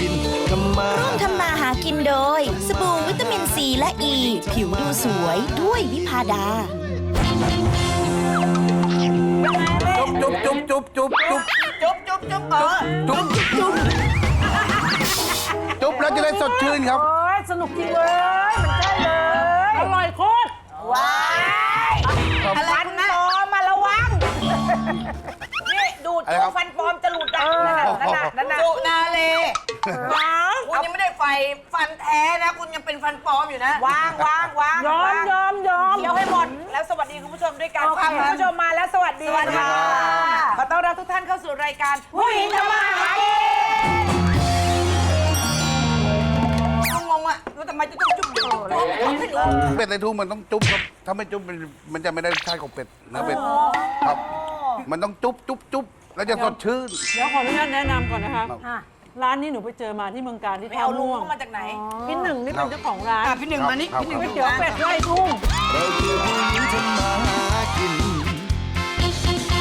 กินทำมาร่วมทำมาหากินโดย สบู่วิตามินซีและอ e, ีผิวดูสวยด้วยวิพาดาจุ๊บจุ๊บจุ๊บจุ๊บจุ๊บจุ๊บจุ๊บจุ๊บเออจุ๊บจุ๊บจุ๊บแล้วจะได้สดชื่นครับ โอ้ยสนุกจริงเลยมันใช่เลย อร่อยโคตรว้ายฟันปลอมมาระวัง นี่ ดูดอะไรครับ ฟันปลอมจะหลุดอะนั่นน่ะนั่นน่ะสุนาเลว้าว คุณยังไม่ได้ไฟฟันแท้นะ คุณยังเป็นฟันปลอมอยู่นะวางวางวางยอมยอมยอมเคี้ยวให้หมด แล้วสวัสดีคุณผู้ชมด้วยกันโอเคคุณผู้ชมมาแล้วสวัสดีสวัสดีค่ะขอต้อนรับทุกท่านเข้าสู่รายการผู้หญิงทำมาหากินงงๆอะว่าทำไมจะต้องจุ๊บจุ๊บจุ๊บจุ๊บไม่รู้เป็ดในทุ่งมันต้องจุ๊บครับถ้าไม่จุ๊บมันมันจะไม่ได้รสชาติของเป็ดเนื้อเป็ดครับ มันต้องจุ๊บจุ๊บจุ๊บแล้วจะสดชื่น เดี๋ยวขออนุญาตแนะนำก่อนนะคะค รับอะร้านนี้หนูไปเจอมาที่เมืองการที่ไปท่าเอาลุงม่วงเข้ามาจากไหน พี่หนึ่งนี่เป็นเจ้าของร้านอะพี่หนึ่งมานี่ครับ พี่หนึ่งครับก๋วยเตี๋ยวเป็ดไร่ทุ่งเราคือผู้หญิงทำมาหากิน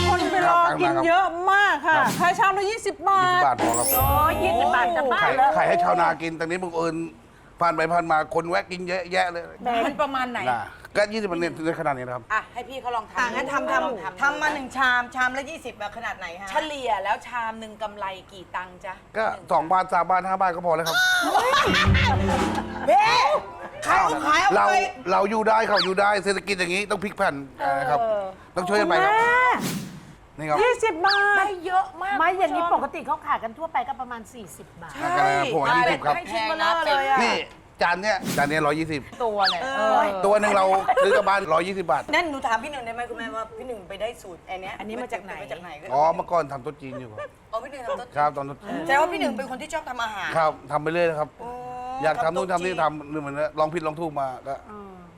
คนไปรอกินเยอะมากค่ะครับ ขายชามละ20 บายี่สิทบบาทพอครับโอ้ยยี่สิบบาทจะบ้าขายแล้วขายให้ชาวนากินตอนนี้บังเอิญ ผ่านไปผ่านมาคนแวะกินเยอะแยะเลยมันประมาณไหนนะก็ยี่สิบเนในขนาดนี้นะครับ อะ ให้พี่เขาลองทำอะงั้นทำทำทำมาหนึ่งชามชามละ 20แบบขนาดไหนฮะ เฉลี่ยแล้วชามหนึ่งกำไรกี่ตังค์จ๊ะก็สองบาทสามบาทห้าบาทก็พอแล้วครับ เบ้ขายเอาขายเอาเราไป เราอยู่ได้เขาอยู่ได้เศรษฐกิจอย่างนี้ต้องพลิกแผ่นนะครับ ต้องช่วยกันไปครับ นี่ครับยี่สิบบาท ได้เยอะมากไม่อย่างนี้คุณปผู้ชกติเขาขายกันทั่วไปก็ประมาณ 40 บาทนักการผมว่ายี่สิบครับ ให้ชิ้นเบลอเลยอะนี่จานเนี้ยจานเนี้ร้อยยี่สิบตัวเลยตัวหนึ่งเราซื้อกลับบ้านร้อยยี่สิบบาท นั่นหนูถามพี่หนึ่งได้ไหมคุณแม่ว่าพี่หนึ่งไปได้สูตรอันเนี้ยอันนี้มาจากไหน มาจากไหนอ๋อเมื่อก่อนทำโต๊ะจีนอยู่ครับอ๋อพี่หนึ่งทำต้นครับตอนโต๊ะจีนแสดงว่าพี่หนึ่งเป็นคนที่ชอบทำอาหารครับทำไปเรื่อยนะครับโอยากทำนู่นทำนี่ทำหรือเหมือนลองผิดลองถูกมาก็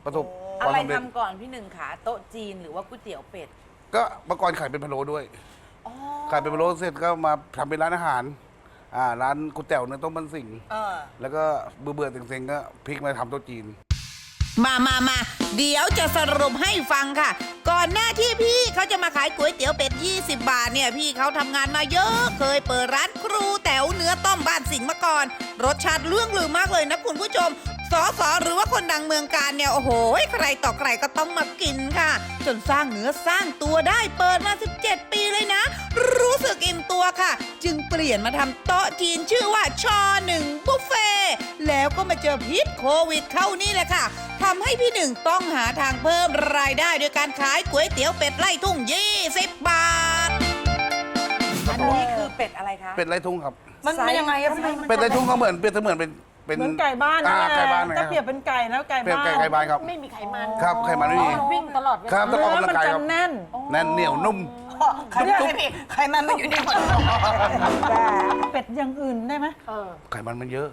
ประสบคอะวามไรสำเร็จทำก่อนพี่หนึ่งขาโต๊ะจีนหรือว่าก๋วยเตี๋ยวเป็ด ก็เมื่อก่อนขายเป็นพะโล้ด้วยขายเป็นพะโล้เสร็จก็มาทำเป็นร้านอาหารอ่าร้านก๋วยเตี๋ยวเนื้อต้มมันสิงห์เออ แล้วก็เบื่อเบื่อๆเซ็งๆก็พลิกมาทำโต๊ะจีน มามามา เดี๋ยวจะสรุปให้ฟังค่ะ ก่อนหน้าที่พี่เขาจะมาขายก๋วยเตี๋ยวเป็ด 20 บาทเนี่ยพี่เขาทำงานมาเยอะ เคยเปิดร้านครูแต๋วเนื้อต้มบ้านสิงห์มาก่อน รสชาติเรื่องลือมากเลยนะคุณผู้ชม สอสอหรือว่าคนดังเมืองการเนี่ยโอ้โห ใครต่อใครก็ต้องมากินค่ะ จนสร้างเนื้อสร้างตัวได้เปิดมา 17 ปีเลยนะ รู้สึกอิ่มตัวค่ะ จึงเปลี่ยนมาทำโต๊ะจีนชื่อว่าชอหนึ่งบุฟเฟ่แล้วก็มาเจอพิษโควิดเข้านี่แหละค่ะทำให้พี่หนึ่งต้องหาทางเพิ่มรายได้ด้วยการขายก๋วยเตี๋ยวเป็ดไล่ทุ่ง 20 บาท อันนี้คือเป็ดอะไรคะ เป็ดไรทุ่งครับ มันมันยังไงอะพี่หนึ่งเป็ดไรทุ่งก็เหมือนเป็ดเสมือนเป็น เป็นเหมือนไก่บ้านอ่านี่แหไก่ละบ้านนะคถ้ารับเปรียบเป็นไก่แล้วไก่เปรียบบ้านไก่ไก่บ้านครับ ไม่มีไขมันครับไขมันไม่มี วิ่งตลอดเวครัลาบต้องออกเนื้อกำลัมันงกายจะครับแน่น แน่นเหนียวนุ่มใครไม่พี่ใครมันมันอยู่ในหมดเป็ดอย่างอื่นได้ไหมเออ ไขมันมันเยอะ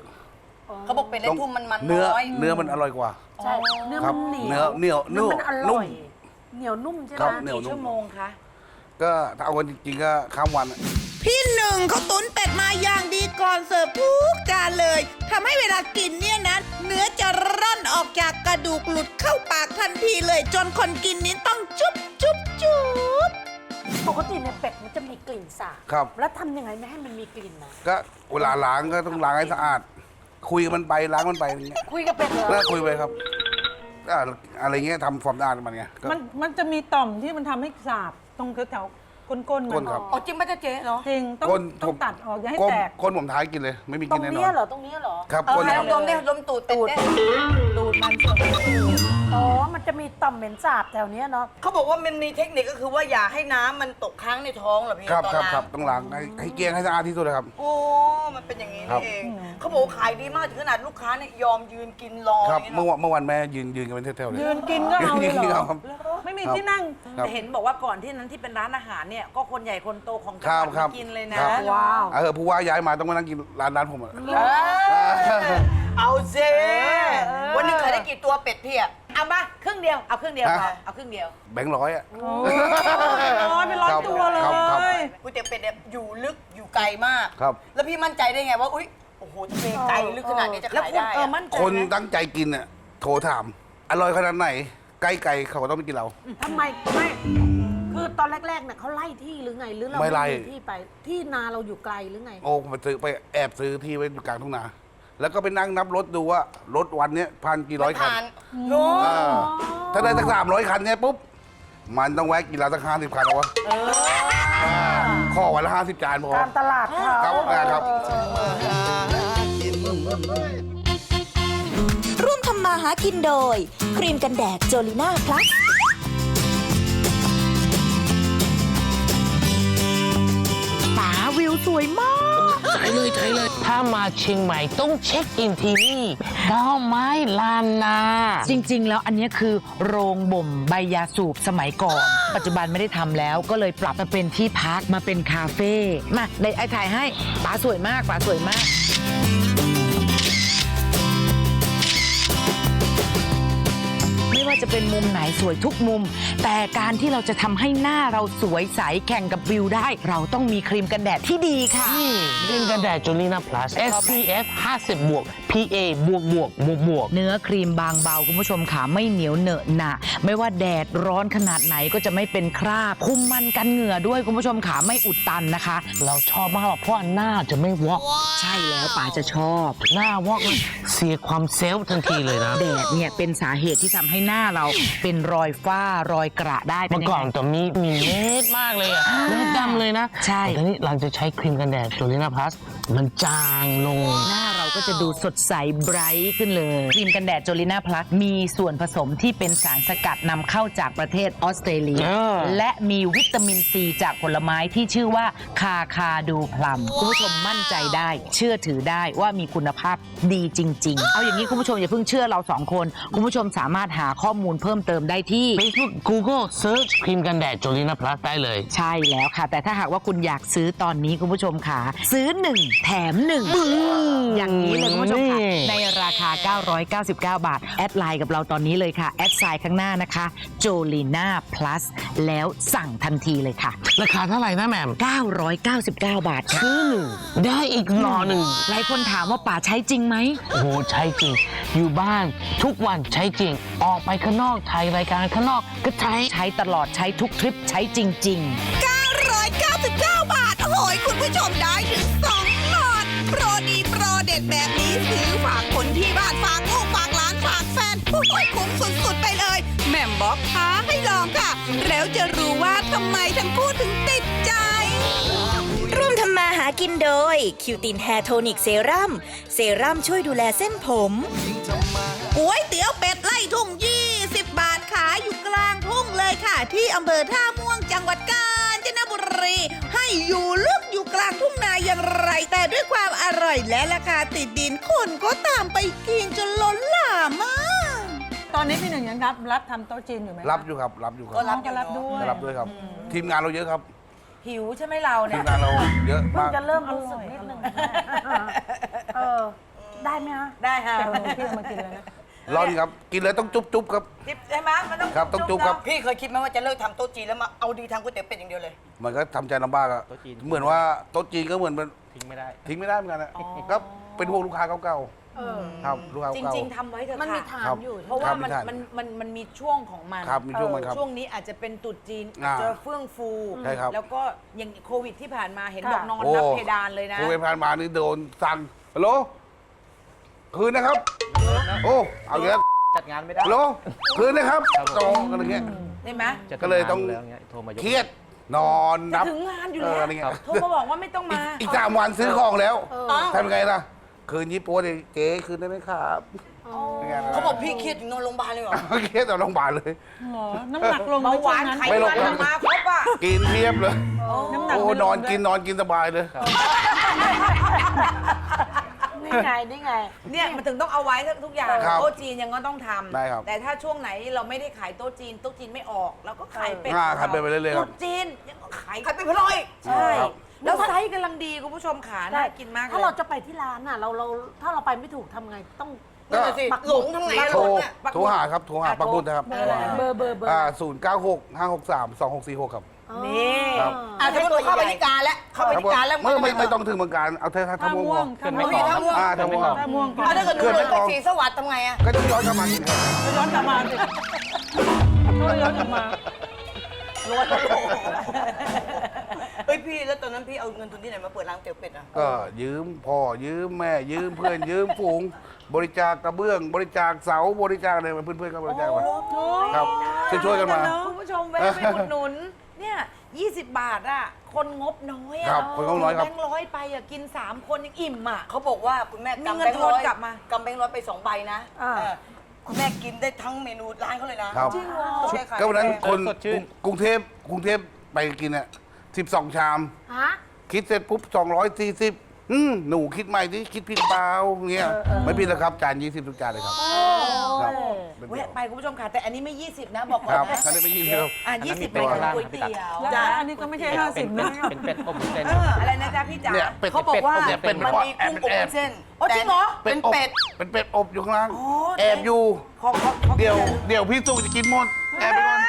เขาบอกเป็นเล็กทุ่มมันมันเนื้อน้อยเนื้อมันอร่อยกว่าใช่เนื้อครัมับนเหนียวเนื้อเหนียวเนื้อมันอนุ่ร่ม อยเหนียวนุ่มใช่ไหครัมบเหนียวนุ่มกี่ชั่วโมงคะก็ถ้าเอากันจริงๆก็ข้ามวันอะ พี่หนึ่งเขาตุนเป็ดมาอย่างดีก่อนเสิร์ฟทุกจานเลยทำให้เวลากินเนี่ยนะเนื้อจะร่อนออกจากกระดูกหลุดเข้าปากทันทีเลย จนคนกินนี้ต้องจุ๊บจุ๊บจุ๊บปกติเนี่ยเป็ดมันจะมีกลิ่นสาบครับ แล้วทำยังไงไม่ให้มันมีกลิ่นนะก็เวลาล้างก็ต้องล้างให้สะอาด คุยกับมันไปล้างมันไปอย่างเงี้ยคุยกับเป็ดเหรอ แล้วคุยไปครับก็อะไรเงี้ยทำความสะอาดมันไงก็มันมันจะมีต่อมที่มันทำให้สาบตรงแถวๆ ก้นๆก้มันครับ อ๋อจริงป่ะจ๊ะเจ๊เนาะจริงต้องก้นต้อผงมตัดออกอย่าให้ก้นแตก ก้นผมท้ายกินเลย ไม่มีตรกินงแน่นอเนี้ยนเหรอ ตรงเนี้ยเหรอครับเออก้นให้คลรัองบดมได้ดมตูดเป็ดได้ตูดมันส่วน อ๋อ มันจะมีต่อมเหม็นสาบแถวเนี้ยเนาะ เขาบอกว่ามันมีเทคนิคก็คือว่าอย่าให้น้ำมันตกค้างในท้องเหรอพี่ครับตอนครับล้างครับต้องล้างให้ให้เกลี้ยงให้สะอาดที่สุดเลยครับ โอ้มันเป็นอย่างนี้ครับ นี่เองเขาบอกว่าขายดีมากถึงขนาดลูกค้าเนี่ยยอมยืนกินรอครับ อย่างเมื่อเงี้ยวันเมื่อวันแม่ยืนยืนกันเป็นแถวๆเลย ยืนกินก็เอาเลยยืนกินเหรก็อ เอาครับ ไม่มีครับที่นั่ง ครับ แต่เห็นบอกว่าก่อนที่นั้นที่เป็นร้านอาหารเนี่ย ก็คนใหญ่คนโตของจังครัหบวัดครับมากินเลยคนะรับ ว้าว เออผู้ว่าย้ายมาต้องมานั่งกินร้านร้านผมอะ เออเอาเซวันหนึงขายได้กี่ตัวเป็ดพี่อะ เอามาครึ่งเดียว เอาครึ่งเดียวฮะพอเอาครึ่งเดียว แบงค์ร้อยอะโอ้ยร้อยเป็นร้อยครับตัวเลครับครับ ย ก๋วยเตี๋ยวเป็ดเนี่ยอยู่ลึกอยู่ไกลมาก ครับ แล้วพี่มั่นใจได้ไงว่า อุ้ยโอ้โหทำไมไกลลึกขนาดนี้จะแล้วขายคุณได้เอออะมั่นใจคนไหมตั้งใจกินเนี่ยโทรถาม อร่อยขนาดไหนใกล้ไกลเขาก็ต้องไปกินเรา ทำไมไม่คือตอนแรกๆเนี่ยเขาไล่ที่หรือไงหรือเราไม่ไล่ ที่ไป ที่นาเราอยู่ไกลหรือไง โอ้ไปซื้อไปแอบซื้อที่ไว้อยู่กลางทุ่งนา แล้วก็ไปนั่งนับรถดูว่ารถวันเนี้ยพันกี่ร้อยคันผ่านอ่าถ้าได้สักสามร้อยคันเนี่ยปุ๊บ มันต้องแวะกินร้านสักห้าสิบคันเอาวะาข้อวันละห้าสิบจานพอ ตามตลาดเขาครับครับ ร่วมทำมาหากินโดย ครีมกันแดดโจลิน่าพลัส ป๋าวิวสวยมา กถ้ามาเชียงใหม่ต้องเช็คอินที่นี่ดาวไม้ลานนา จริง ๆ แล้วอันเนี้ยคือโรงบ่มใบยาสูบสมัยก่อน ปัจจุบันไม่ได้ทำแล้วก็เลยปรับมาเป็นที่พักมาเป็นคาเฟ่มาในไอ้ถ่ายให้ป๋าสวยมากป๋าสวยมาก จะเป็นมุมไหนสวยทุกมุม แต่การที่เราจะทำให้หน้าเราสวยใสแข่งกับวิวได้ เราต้องมีครีมกันแดดที่ดีค่ะ ครีมกันแดดจูลีนาพลัส SPF 50 บวก PA บวกบวกบวกบวกเนื้อครีมบางเบาคุณผู้ชมค่ะไม่เหนียวเหนอะหนะไม่ว่าแดดร้อนขนาดไหนก็จะไม่เป็นคราบคุมมันกันเหงื่อด้วยคุณผู้ชมค่ะไม่อุดตันนะคะ เราชอบมากเพราะว่าหน้าจะไม่วอก ใช่แล้วป๋าจะชอบ หน้าวอกมันเสียความเซลล์ทันทีเลยนะ แดดเนี่ยเป็นสาเหตุที่ทำให้หน้าเราเป็นรอยฝ้ารอยกระได้ป็เมื่อก่อนยังไงจะมีมีเม็ดมากเลยอะเม็ดดำเลยนะใช่ แต่ตอนนี้หลังจากใช้ครีมกันแดดจูลีนาพลัส มันจางลง หน้าเราก็จะดูสดใสไบรท์ขึ้นเลย ครีมกันแดดโจลิน่าพลัสมีส่วนผสมที่เป็นสารสกัดนำเข้าจากประเทศออสเตรเลีย เออ และมีวิตามินซีจากผลไม้ที่ชื่อว่าคาคาดูพลัมคุณผู้ชมมั่นใจได้ เชื่อถือได้ว่ามีคุณภาพดีจริง ๆ เอาอย่างนี้คุณผู้ชมอย่าเพิ่งเชื่อเราสองคน คุณผู้ชมสามารถหาข้อมูลเพิ่มเติมได้ที่ Facebook Google Search ครีมกันแดดจูลีนาพลัสได้เลย ใช่แล้วค่ะ แต่ถ้าหากว่าคุณอยากซื้อตอนนี้คุณผู้ชมค่ะ ซื้อ 1แถม1อย่างนี้เลยคุณผู้ชมค่ะนี่ในราคา 999 บาท แอดไลน์กับเราตอนนี้เลยค่ะ แอดไซน์ข้างหน้านะคะโจลีน่า plus แล้วสั่งทันทีเลยค่ะ ราคาเท่าไหร่นะแหม่ม 999 บาทค่ะซื้อหนึ่งได้อีกหน่อหนึ่ง หลายคนถามว่าป๋าใช้จริงไหม โอ้โหใช้จริง อยู่บ้านทุกวันใช้จริง ออกไปข้างนอกถ่ายรายการข้างนอกก็ใช้ ใช้ตลอดใช้ทุกทริปใช้จริง ๆ 999 บาท โอ้โหยคุณผู้ชมได้ถึง2หลอด โปรดีโปรเด็ดแบบนี้ซื้อฝากคนที่บ้านฝากลูกฝากหลานฝากแฟนโอ้ยคุ้มสุดๆไปเลยแหม่มบอกท้าให้ลองค่ะ แล้วจะรู้ว่าทำไมทั้งคู่ถึงติดใจร่วมทำมาหากินโดยคิวตินแฮร์โทนิกเซรั่มเซรั่มช่วยดูแลเส้นผมก๋วยเตี๋ยวเป็ดไล่ทุ่ง20บาทขายอยู่กลางทุ่งเลยค่ะ ที่อำเภอท่าม่วงจังหวัดกาญจนบุ รี ให้อยู่ลึกอยู่กลางทุ่งนาอย่างไร แต่ด้วยความอร่อยและราคาติดดินคนก็ตามไปกินจนล้นหลามมาก ตอนนี้พี่หนึ่งยังรับรับทำโต๊ะจีนอยู่ไหมรับอยู่ครับ รับอยู่ครับก็รับก็รับด้วยรับด้วยครับ ทีมงานเราเยอะครับ หิวใช่ไหมเราทีเนี่มย งานเราเยอะเพิ่งมาก จะเริ่มรู้สึกนิดนึงเออ ได้ไหมฮะได้ค่ะ เดี๋ยวหนูพี่มากินเลยนะ ร้อนครับ กินเลยต้องจุ๊บจุ๊บครับ จิ๊บใช่ไหมมันต้องครับต้องจุ๊บครับ พี่เคยคิดไหมว่าจะเลิกทำโต๊ะจีนแล้วมาเอาดีทำก๋วยเตี๋ยวเป็ดอย่างเดียวเลย มันก็ทำใจลำบากอะเหมือนว่าโต๊ะจีนก็เหมือนมันทิ้งไม่ได้ ทิ้งไม่ได้เหมือนกันนะก็เป็นห่วงลูกค้าเก่าๆครับลูกค้าจเก่า ริง ๆทำไว้เถอะมันมีค่ะถามอยู่เพราะว่ามันครับมันมันมันมีช่วงของมันครับมีช่วงมันครับช่วงนี้อาจจะเป็นตรุดจีนอ่าอาจจะเฟื่องฟู ใช่ครับ แล้วก็อย่างโควิดที่ผ่านมาเห็นค่ะ บอกนอนโอ้นับเพดานเลยนะ โควิดผ่านมานี่โดนสั่งฮัลโหล คืนนะครับ โอ้เอาเยอะจัดงานไม่ได้ฮัลโหลคืนนะครับจองกันอะไรเงี้ยได้ไหมก็เลยต้องเครียดนอนนับ ถึงงานอยู่เอแล้วออะไรเงี้ย โทรมาบอกว่าไม่ต้องมา อีกสามวันซื้อของแล้วอ้าวทำไงล่ะ คืนยี่ปัวเนี่ยเจ๊คืนได้ไหมครับเป็นไงล่ะเขาบอกพี่เครียดถึงนอนโรงพยาบาลเลยเหรอเครียดต่อโรงพยาบาลเลย หรอน้ำหนักลงไหมเบาหวานช่งไขไม่ลมังนครับมาครบอะกินเพียบเลย น้ำหนักโอ้ไม่ลงนอนด้วยกินนอนกินสบายเลย นี่ไงนี่ไง เนี่ยมันถึงต้องเอาไว้ทุกอย่างครับโต๊ะจีนยังก็ต้องทำได้ครับ แต่ถ้าช่วงไหนเราไม่ได้ขายโต๊ะจีนโต๊ะจีนไม่ออกเราก็ขายเป็ดอ่าขายเป็ดไปเรื่อยๆครับโต๊ะจีนยังก็ขายขายเป็ดพะโล้อยใช่ครับ แล้วไซส์กำลังดีคุณผู้ชมขาน่ากินมากเลย ถ้าเราจะไปที่ร้านน่ะเราเราถ้าเราไปไม่ถูกทำไงต้อง นั่นน่ะสิหลงทำไงอะ โทหรลงอะโทรหาครับโทรหาอะปักบุญนะครับเบอร์อะไรเบอร์เบอร์เบอร์อ่าศูนย์เก้าหกห้าหกสามสองหกสี่หกครับ นี่ครับ อะถ้าเราเข้าไปที่การแล้วเข้าไปที่การแล้วไม่ไม่ไม่ต้องถึงเมืองการเอาเธอท่าท่าม่วงม่วงพอท่าม่วงท่าม่วงอ่าท่าม่วงท่าม่วงก่อนอะถ้าเกิดหนูเขื่อนเดิแม่นกไปลองศรีสวัสดิ์ทำไงอะก็ต้องย้อนกลับมาอีกครับย้อนกลับมาสิย้อนกลับมาร้อยกว่าโลเฮ้ยพี่แล้วตอนนั้นพี่เอาเงินทุนที่ไหนมาเปิดร้านเตี๋ยวเป็ดอะก็ยืมพ่อยืมแม่ยืมเพื่อนยืมฝูง บริจาคกระเบื้อง บริจาคเสาบริจาคอะไรมาเพื่อนๆก็บริจาคมาครับช่วยๆกันมา คุณผู้ชมแวะไปอุดหนุน เนี่ย20บาทอะคนงบน้อยอะครับคนงบน้อยครับ แบงค์ร้อยไปอะกิน3คนยังอิ่มอะเขาบอกว่าคุณแม่มีกำเงิแบนงค์ทร้อนอยกลับมากำแบงค์ร้อยไปสองใบนะอ่า เออคุณแม่กินได้ทั้งเมนูร้านเขาเลยนะครับ จริงเหรอก็วันนั้นคนสดชื่น กรุงเทพกรุงเทพไปกินอะ12ชาม ฮะ คิดเสร็จปุ๊บ240อื มหนูคิดใหม่ดิคิดผิดเปล่าเงี้ยไม่ผิดแล้วครับจาน20ทุกจานเลยครับครับเป็นเดียวแวะไปคุณผู้ชมค่ะ แต่อันนี้ไม่ 20 นะบอกก่อคนรับนะท่านได้ไปยี่สิบครับ อะอันนั้นมี20เป็เป็นนข้างล่างก๋วยครับพี่เตี๋ตั๊กยวแล้วจ้ะอันนี้ก็ไม่ใช่เป็น50นะ เป็นเป็ดอบวุ้นเส้นอะไรนะจ๊ะพี่จ๋าเนี่ยเป็ดเขาบอกว่าเนี่ยเป็ดมันเป็ดมีกุ้งอบวุ้นเส้นโอ้จริงเหรอ เป็นอบเป็ด เป็นเป็ดอบอยู่ข้างล่างโอ้ แอบอยู่ ขอขอขอเดี๋ยว เดี๋ยวพี่สุจะกินหมด แอบไปก่อน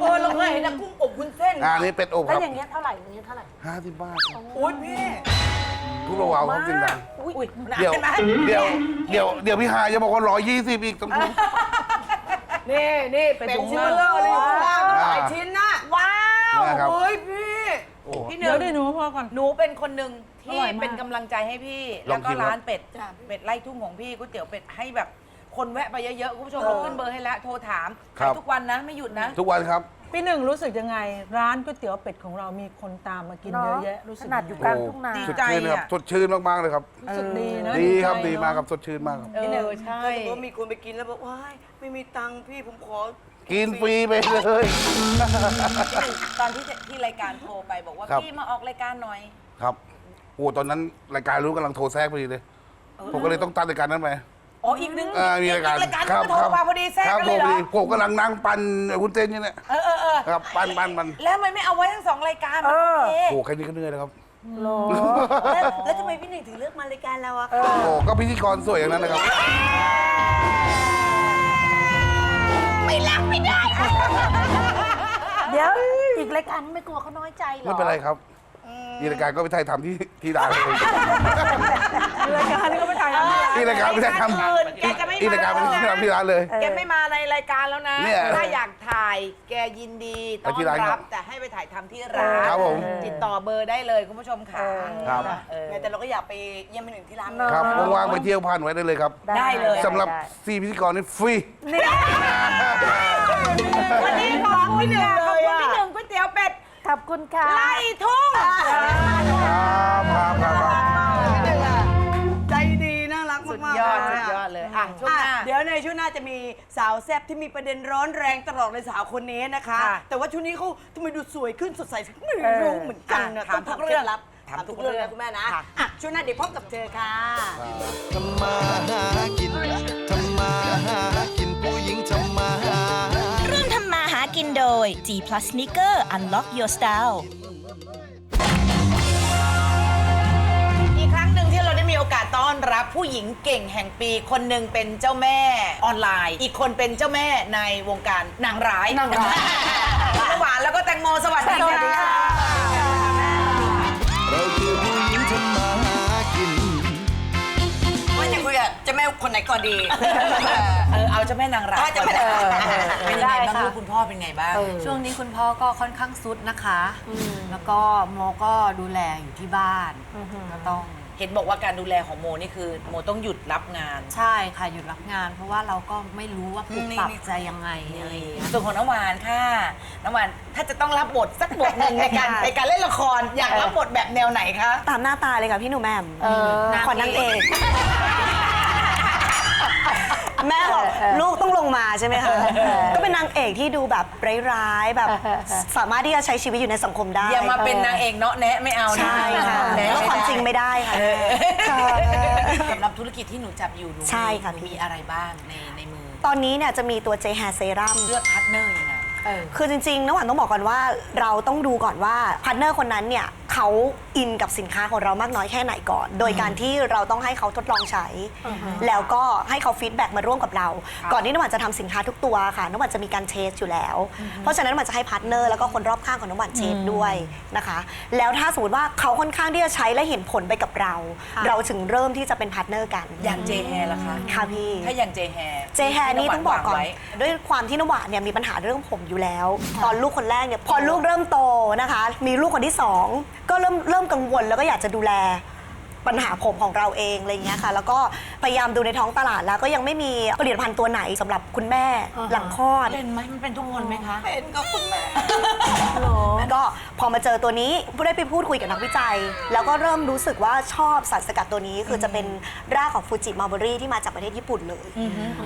เออเราเคยเห็นนะกุ้งอบวุ้นเส้นอ่านี่เป็ดอบคแล้วรับอย่างเงี้ยเท่าไหร่อย่างเงี้ยเท่าไหร่ห้าสิบบาทครับโอ้ยพี่ทุกเราเอาครับจริงจังอุ้ยเดี๋ยวห็นไหมเดี๋ยว เดี๋ยว เดี๋ยวพี่หายจะบอกว่าร้อยยี่สิบอีกต้องทุนนี่นี่เป็ดชิ้นเบลเลอร์เลยอยู่ข้างล่างอ่าหลายชิ้นนะว้าวนะครับ เฮ้ยพี่พี่หเดี๋นึ่ยวงได้หนูพอก่อน หนูเป็นคนหนึ่งอที่ร่อยมาก เป็นกำลังใจให้พี่ ลแล้อวงก็ชิมครับ ร้านเป็ดเป็ดไล่ทุ่งของพี่ก๋วยเตี๋ยวเป็ดให้แบบ คนแวะไปเยอะๆคุณผู้ชมเราขึ้นเบอร์ให้แล้วโทรถามครับขายทุกวันนะไม่หยุดนะ ทุกวันครับ พี่หนึ่งรู้สึกยังไง ร้านก๋วยเตี๋ยวเป็ดของเรามีคนตามมากินเยอะแยะรู้สึกขนาดอยู่กลางทุ่งนา ดี สดใจชื่นครับอะ สดชื่นมากๆเลยครับ รู้สึกดีนะดีครับใจดีเนอะมากครับสดชื่นมากครับ เออใช่ถ้าสมมติว่ามีคนไปกินแล้วบอกว้ายไม่มีตังค์พี่ผมขอกินฟรีไปเลย ตอนที่ที่รายการโทรไปบอกว่าครับ พี่มาออกรายการหน่อย ครับโอ้ตอนนั้นรายการรู้กำลังโทรแทรกพอดีเลย ผมก็เลยต้องตัดรายการนั้นไป อ๋ออีกหนึ่งอ่ามีรายการอีรายการก็โทรมาพอดีแทรกครับกันเลยเหรพออดีผมกำลังนั่งปั่นวุ้นเส้นอยู่เนี่ยเออเออเออครับปั่นปั่นมันแล้วทำไมไม่เอาไว้ทั้งสองรายการมันเออโอเคโอ้แค่นี้ก็เหนื่อยแล้วครับแล้วแล้วทำไมพี่หนึ่งถึงเลือกมารายการเราอะโอ้ก็พิธีกรสวยอย่างนั้นนะครับเดี๋ยวอีกรายการไม่กลัวเขาน้อยใจเหรอไม่เป็นไรครับมีรายการก็ไปถ่ายทำที่ที่ร้านเลยรายการนี้ก็ ไม่ถ่ายทำที่รายการไม่ได้ทอื่นแกจะไม่ำที่รายการไม่ได้มาแล้วทำที่ร้านเลย แกไม่มาในรายการแล้วนะ เนี่ยถ้าอยากถ่ายแกยินดีต้อไปที่นร้านครัรับบแต่ให้ไปถ่ายทำที่ร้านครับผมติดต่อเบอร์ได้เลยคุณผู้ชมค่ะครับ เออแม่แต่เราก็อยากไปเยี่ยมพี่หนึ่งที่ร้าน ครับว่างๆไปเที่ยวผ่านไว้ได้เลยครับได้เลย สำหรับสี่พิธีกรนี่ฟรี วันนี้ขอบคุณพี่หนึ่งขอบคุณพี่หนึ่งก๋วยเตี๋ยวเป็ดขอบคุณค่ะ ไล่ทุ่ง จะมีสาวแซ่บที่มีประเด็นร้อนแรงตลอดเลยสาวคนนี้นะคะ ค่ะแต่ว่าช่วงนี้เขาทำไมดูสวยขึ้นสดใสไม่รู้เหมือนกันนะถามต้องทุกเรื่องคล็ดลับถามถามทุทุกกเรื่เรื่อองงนะคุณแม่นะค่ะ อะช่วงหน้าเดี๋ยวพบกับเธอค่ะ ทำมาหากิน ทำมาหากินผู้หญิงทำมาหา ร่วมทำมาหากินโดย G Plus Sneaker Unlock Your Style ต้อนรับผู้หญิงเก่งแห่งปีคนหนึ่งเป็นเจ้าแม่ออนไลน์ อีกคนเป็นเจ้าแม่ในวงการนางร้ายนางร้ายน้ำหวานแล้วก็แตงโมสวัสดีค่ะเราคือผู้หญิงทำมาหากิน ว่าจะคุยกับเจะแม่คนไหนก่อนดี เออเอาเจ้าแม่นางร้ายอะเจ้าแม่นางร้ายเออเป็นยังไงบ้างลูกคุณพ่อเป็นไงบ้าง ช่วงนี้คุณพ่อก็ค่อนข้างซุดนะคะ แล้วก็โมก็ดูแลอยู่ที่บ้านก็ต้อง เห็นบอกว่าการดูแลของโมนี่คือ โมต้องหยุดรับงานใช่ค่ะหยุดรับงาน เพราะว่าเราก็ไม่รู้ว่าปรับนี่ปรับนี่จะยังไงอะไรอย่างเงี้ยส่วนของน้ำหวานค่ะน้ำหวานถ้าจะต้องรับบทสักบทหนึ่งในการในการเล่นละครอยากรับบทแบบแนวไหนคะตามหน้าตาเลยค่ะพี่หนูแหม่มเออขอนางเอก มาใช่ไหมคะ ก็เป็นนางเอกที่ดูแบบร้ายๆแบบ สามารถที่จะใช้ชีวิตอยู่ในสังคมได้อย่ามาเป็นนางเอกเนาะแนะไม่เอานะใช่ค่ะแนะแล้วความจริงไม่ได้ค่ะค่ะสำหรับธุรกิจที่หนูจับอยู่หนูใช่ค่ะ หนูพี่มีอะไรบ้างในในมือตอนนี้เนี่ยจะมีตัว J Hair Serum เลือกพาร์ทเนอร์ยังไง คือจริงๆน้ำหวานต้องบอกก่อนว่าเราต้องดูก่อนว่าพาร์ทเนอร์คนนั้นเนี่ย เขาเขาอินกับสินค้าของเรามากน้อยแค่ไหนก่อน โดยการที่เราต้องให้เขาทดลองใช้ แล้วก็ให้เขาฟีดแบ็กมาร่วมกับเรา ก่อนที่น้ำหวานจะทำสินค้าทุกตัวค่ะน้ำหวานจะมีการเทสอยู่แล้ว เพราะฉะนั้นน้ำหวานจะให้พาร์ทเนอร์แล้วก็คนรอบข้างของน้ำหวานเทสด้วยนะคะ แล้วถ้าสมมติว่าเขาค่อนข้างที่จะใช้และเห็นผลไปกับเรา เราถึงเริ่มที่จะเป็นพาร์ทเนอร์กัน อย่างเจแฮล่ะคะค่ะพี่ถ้าอย่างเจแฮเจแฮนี่ต้องบอกก่อนด้วยความที่น้ำหวานเนี่ยมีปัญหาเรื่องผมอยู่แล้ว ตอนลูกคนแรกเนี่ยพอลูกเริ่มโตนะคะ มีลูกคนที่สองก็เริ่มเริ่มกังวลแล้วก็อยากจะดูแล ปัญหาผมของเราเองอะไรเงี้ยค่ะ แล้วก็พยายามดูในท้องตลาดแล้วก็ยังไม่มีผลิตภัณฑ์ตัวไหนสำหรับคุณแม่หลังคลอด เป็นไหมมันเป็นทุกคนไหมคะเป็นกับคุณแม่ก็พอมาเจอตัวนี้ผู้ได้ไปพูดคุยกับนักวิจัย แล้วก็เริ่มรู้สึกว่าชอบสารสกัดตัวนี้ คือจะเป็นรากของฟูจิมาร์เบอรี่ที่มาจากประเทศญี่ปุ่นเลย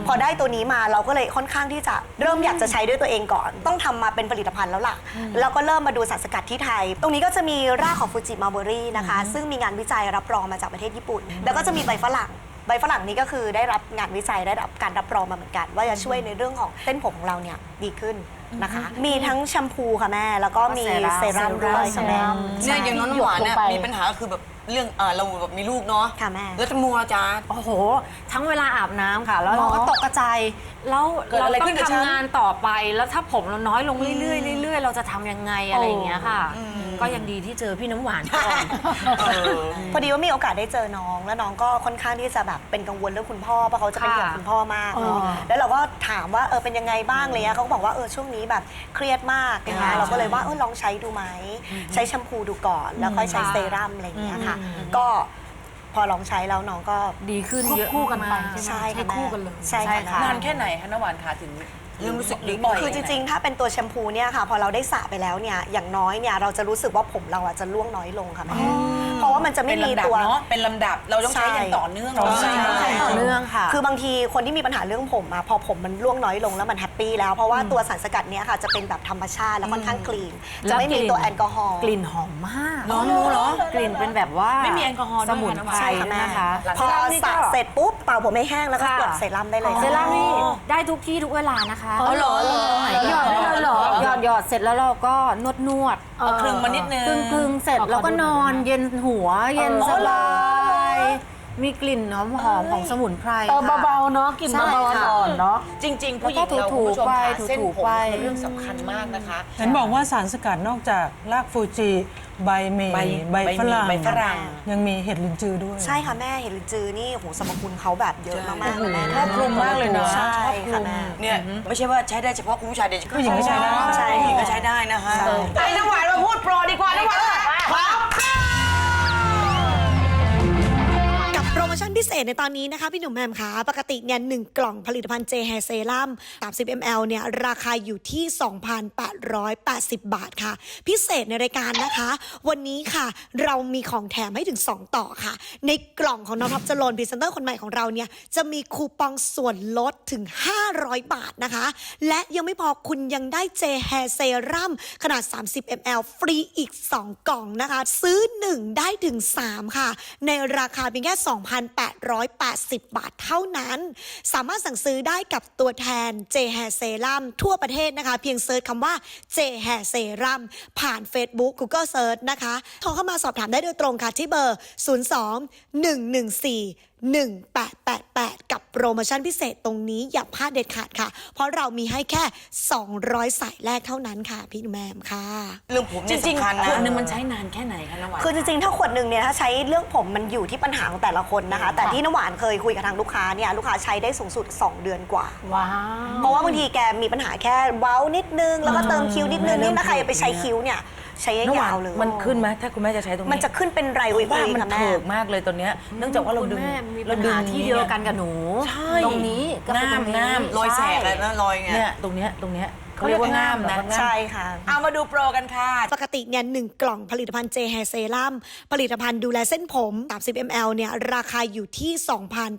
พอได้ตัวนี้มาเราก็เลยค่อนข้างที่จะเริ่มอยากจะใช้ด้วยตัวเองก่อน ต้องทำมาเป็นผลิตภัณฑ์แล้วล่ะแล้วก็เริ่มมาดูสารสกัดที่ไทย ตรงนี้ก็จะมีรากของฟูจิมาร์เบอรี่นะคะ ซึ่งมีงานวิจัยรับรองมาจากประเทศญี่ปุ่น แล้วก็จะมีใบฝรั่ง ใบฝรั่งนี้ก็คือได้รับงานวิจัยได้รับการรับรองมาเหมือนกัน ว่าจะช่วยในเรื่องของเส้นผมของเราเนี่ยดีขึ้นนะคะ มีทั้งแชมพูค่ะแม่ แล้วก็มีเซรั่มด้วยค่ะแม่เนี่ยอย่างน้องน้ำหวานเนี่ยมีปัญหาก็คือแบบเรื่องเอ่อเราแบบมีลูกเนาะค่ะแม่ แล้วจมูกอาจารย์โอ้โห ทั้งเวลาอาบน้ำค่ะ แล้วเราก็ตกกระจายแล้วเกิดเราอะไรต้อขึ้นงกับฉันทำงานต่อไป แล้วถ้าผมเราน้อยลงเรื่อยๆเรื่อยๆ เราจะทำยังไงอะไรอย่างเงี้ยค่ะ ก็ยังดีที่เจอพี่น้ำหวานก่อนพอดีว่ามีโอกาสได้เจอน้อง แล้วน้องก็ค่อนข้างที่จะแบบเป็นกังวลเรื่องคุณพ่อเพราะเขาจะเป็นห่วงค่ะคุณพ่อมากเนาะแล้วเราก็ถามว่าเออเป็นยังไงบ้างอะไรเลยเขาก็บอกว่าเออช่วงนี้แบบเครียดมากนะคะเราก็เลยว่าเออลองใช้ดูไหมใช้แชมพูดูก่อน แล้วค่อยใช้เซรั่มอะไรอย่างเงี้ยค่ะ ก็พอลองใช้แล้วน้องก็ดีขึ้นเยอะคู่กันไปมากใช่ค่ะคู่กันเลยใช่ค่ะแม่นานแค่ไหนคะน้ำหวานคะถึง เริ่มรู้สึกหรือบ่อยคือจริงๆ ถ้าเป็นตัวแชมพูเนี่ยค่ะ พอเราได้สระไปแล้วเนี่ย อย่างน้อยเนี่ย เราจะรู้สึกว่าผมเราอะจะร่วงน้อยลงค่ะแม่ เพราะว่ามันจะไม่เป็นมีลำดับตัวเนาะเป็นลำดับเราต้องใช้อย่างต่อเนื่องเนาะใช่ต่อเนื่องค่ะ คือบางทีคนที่มีปัญหาเรื่องผมอะพอผมมันร่วงน้อยลงแล้วมันแฮปปี้แล้ว เพราะว่าตัวสารสกัดเนี้ยค่ะจะเป็นแบบธรรมชาติแล้วค่อนข้างคลีน จะไม่มีตัวแอลกอฮอล์ กลิ่นหอมมากน้องรู้เหรอกลิ่นเป็นแบบว่าไม่มีแอลกอฮอล์ด้วยสมุนไพรใช่ค่ะแม่นะคะพอสระเสร็จปุ๊บเป่าผมให้แห้งแล้วก็หยดเซรั่มได้เลยเซรั่มนี่ได้ทุกที่ทุกเวลานะคะอ๋อเหรอหยอดได้เลยเหรอหยอดหยอดเสร็จแล้วเราก็นวดนวดเอาคลึงมานิดนึงคลึงคลึงเสร็จแล้วก็นอนเย็นหัว เย็นสบายมีกลิ่นหอมหอมๆของสมุนไพรเออค่ะ เบาๆเนาะกลินใช่เบาค่ะๆอ่อนๆเนาะ จริง ๆ ผู้หญิงเราแล้วก็ถูคุณๆผู้ชมไปค่ะเส้นถูผมๆไปคือเรื่องสำคัญมากนะคะ เห็นบอกว่าสารสกัดนอกจากรากฟูจิใบเมย์ใบใบฝรั่งใบฝรั่ง ยังมีเห็ดลินจือด้วย ใช่ค่ะแม่เห็ดลินจือนี่โหสรรพคุณเขาแบบเยอะมากๆเลยแม่ครอบคลุมมากเลยเนอะใช่ค่ะแม่ เนี่ยไม่ใช่ว่าใช้ได้เฉพาะคุณผู้ชายเด็กผู้หญิงก็ใช้ได้ใช่ผู้หญิงก็ใช้ได้นะคะไอ้น้ำหวานมาพูดโปรดีกว่าน้ำหวานครับ ชั่นพิเศษในตอนนี้นะคะ พี่หนุ่มแหมมคะปกติเนี่ยหนึ่งกล่องผลิตภัณฑ์เจแฮเซรั่ม30 ml เนี่ยราคาอยู่ที่ 2,880 บาทค่ะ พิเศษในรายการนะคะ วันนี้ค่ะเรามีของแถมให้ถึง 2 ต่อค่ะ ในกล่องของน้องท็อปจรนพรีเซนเตอร์คนใหม่ของเราเนี่ยจะมีคูปองส่วนลดถึง 500 บาทนะคะ และยังไม่พอคุณยังได้เจแฮเซรั่มขนาด 30 ml ฟรีอีก 2 กล่องนะคะ ซื้อ 1 ได้ถึง 3 ค่ะ ในราคาเพียงแค่1,880 บาทเท่านั้น สามารถสั่งซื้อได้กับตัวแทน J Hair Serum ทั่วประเทศนะคะ เพียงเซิร์ชคำว่า J Hair Serum ผ่าน Facebook Google Search นะคะโทรเข้ามาสอบถามได้โดยตรงค่ะที่เบอร์ 02 114 1888 กับโปรโมชั่นพิเศษตรงนี้อย่าพลาดเด็ดขาดค่ะ เพราะเรามีให้แค่ 200 สายแรกเท่านั้นค่ะ พี่แมมค่ะ เรื่องผมจเนี่ยริงสำคัญๆนะขวดหนึงมันใช้นานแค่ไหนคะน้ำหวาน คือจริงๆ ถ้าขวดหนึ่งเนี่ยถ้าใช้เรื่องผมมันอยู่ที่ปัญหาของแต่ละคนนะคะ แต่ที่น้ำหวานเคยคุยกับทางลูกค้าเนี่ยลูกค้าใช้ได้สูงสุด 2 เดือนกว่า ว้าว เพราะว่าบางทีแกมีปัญหาแค่เว้านิดนึง แล้วก็เติมคิ้วนิดนึงนี่ถ้าใครไปใช้คิ้วเนี่ย ใช้ยาวๆเลยมันขึ้นไหมถ้าคุณแม่จะใช้ตรงนี้มันจะขึ้นเป็นไรอุยว่าๆมันค่ะแม่ เถิกมากเลยตอนเนี้ยเนื่องจากว่าเราคุณดึงแม่มีเราปัญดึงหาที่เดียวกันกับหนู ใช่ตรงนี้ก็คือตรงนี้น้ำน้ำ รอยแสกเลยนะรอยไง เนี่ยตรงเนี้ยตรงเนี้ย เขาเรียกว่าง่ามนะใช่ค่ะ เอามาดูโปรกันค่ะ ปกติเนี่ยหนึ่งกล่องผลิตภัณฑ์เจแฮเซรั่มผลิตภัณฑ์ดูแลเส้นผม 30 ml เนี่ยราคาอยู่ที่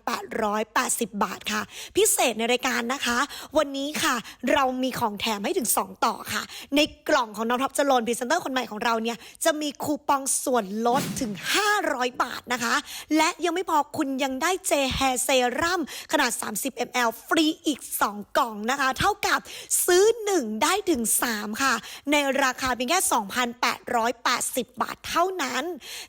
2,880 บาทค่ะ พิเศษในรายการนะคะ วันนี้ค่ะเรามีของแถมให้ถึง 2 ต่อค่ะ ในกล่องของน้องท็อปจรนพรีเซนเตอร์คนใหม่ของเราเนี่ยจะมีคูปองส่วนลดถึง 500 บาทนะคะ และยังไม่พอคุณยังได้เจแฮเซรั่มขนาด 30 ml ฟรีอีก 2 กล่องนะคะ เท่ากับซื้อ1ได้ถึง 3 ค่ะ ในราคาเพียงแค่ 2,880 บาทเท่านั้น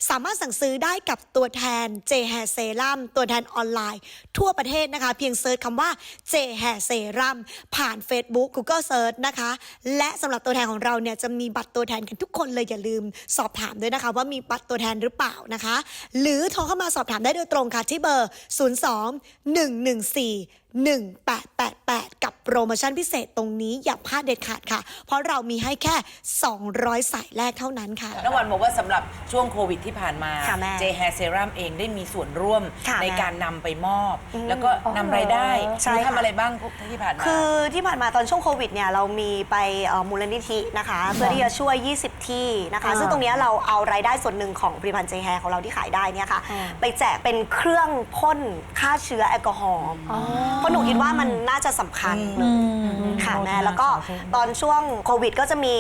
สามารถสั่งซื้อได้กับตัวแทน J Hair Serum ตัวแทนออนไลน์ ทั่วประเทศนะคะ เพียงเซิร์ชคำว่า J Hair Serum ผ่าน Facebook Google Search นะคะ และสำหรับตัวแทนของเราเนี่ยจะมีบัตรตัวแทนกันทุกคนเลยอย่าลืมสอบถามด้วยนะคะว่ามีบัตรตัวแทนหรือเปล่านะคะ หรือโทรเข้ามาสอบถามได้โดยตรงค่ะที่เบอร์ 02 114 1888 กับโปรโมชั่นพิเศษตรงนี้อย่าพลาดเด็ดขาดค่ะ เพราะเรามีให้แค่ 200 สายแรกเท่านั้นค่ะน้ำวันบอกว่าสำหรับช่วงโควิดที่ผ่านมา ค่ะแม่เจแฮร์เซรั่มเองได้มีส่วนร่วมค่ะในแม่การนำไปมอบแล้วก็นำรายได้ใช่หนูค่ะ ทำอะไรบ้างที่ผ่านมา คือที่ผ่านมาตอนช่วงโควิดเนี่ยเรามีไปเอ่อมูลนิธินะคะ เพื่อที่จะช่วย 20 ที่นะคะ อ่าซึ่งตรงเนี้ยเราเอารายได้ส่วนหนึ่งของผลิตภัณฑ์เจแฮของเราที่ขายได้เนี่ยค่ะ อ่า ไปแจกเป็นเครื่องพ่นฆ่าเชื้อแอลกอฮอล์เพราะหนูคิดว่ามันน่าจะสำคัญค่ะแม่ แล้วก็ตอนช่วงโควิดก็จะมี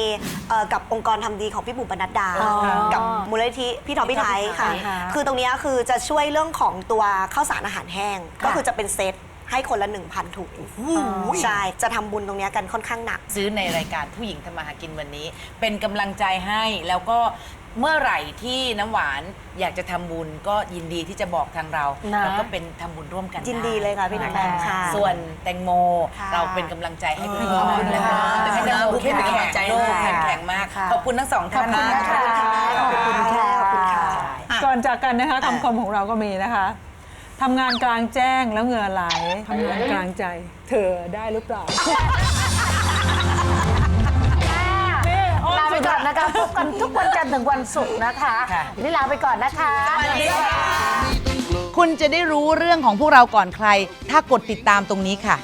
เอ่อกับองค์กรทำดีของพี่บุ๋มปนัดดา อ๋อกับมูลนิธิพี่ทอมพี่ไทยค่ะ ค่ะ คือตรงเนี้ยคือจะช่วยเรื่องของตัวข้าวสารอาหารแห้ง ก็คือจะเป็นเซตให้คนละ 1,000ถุงใช่ จะทำบุญตรงเนี้ยกันค่อนข้างหนัก ซื้อในรายการผู้หญิงทำมาหากินวันนี้ เป็นกำลังใจให้แล้วก็ เมื่อไหร่ที่น้ำหวานอยากจะทำบุญก็ยินดีที่จะบอกทางเรา นะแล้วก็เป็นทำบุญร่วมกันยินดีเลยค่ะพี่หนักแม่ค่ะ ส่วนแตงโมค่ะเราเป็นกำลังใจให้ด้วยขอบคุณนะคะให้แตงโมเข้มแข็งใจโลกค่ะแข็งแข็งมากค่ะขอบคุณทั้งสองท่านขอบคุณนะคะขอบคุณค่ะ ขอบคุณค่ะ ก่อนจากกันนะคะคำคมของเราก็มีนะคะทำงานกลางแจ้งแล้วเหงื่อไหลทำงานกลางใจ เธอได้หรือเปล่า ก่อนนะคะพบกันทุกวันจันทร์ถึงวันศุกร์นะคะวันนี่ลาไปก่อนนะคะคุณจะได้รู้เรื่องของพวกเราก่อนใคร ถ้ากดติดตามตรงนี้ค่ะ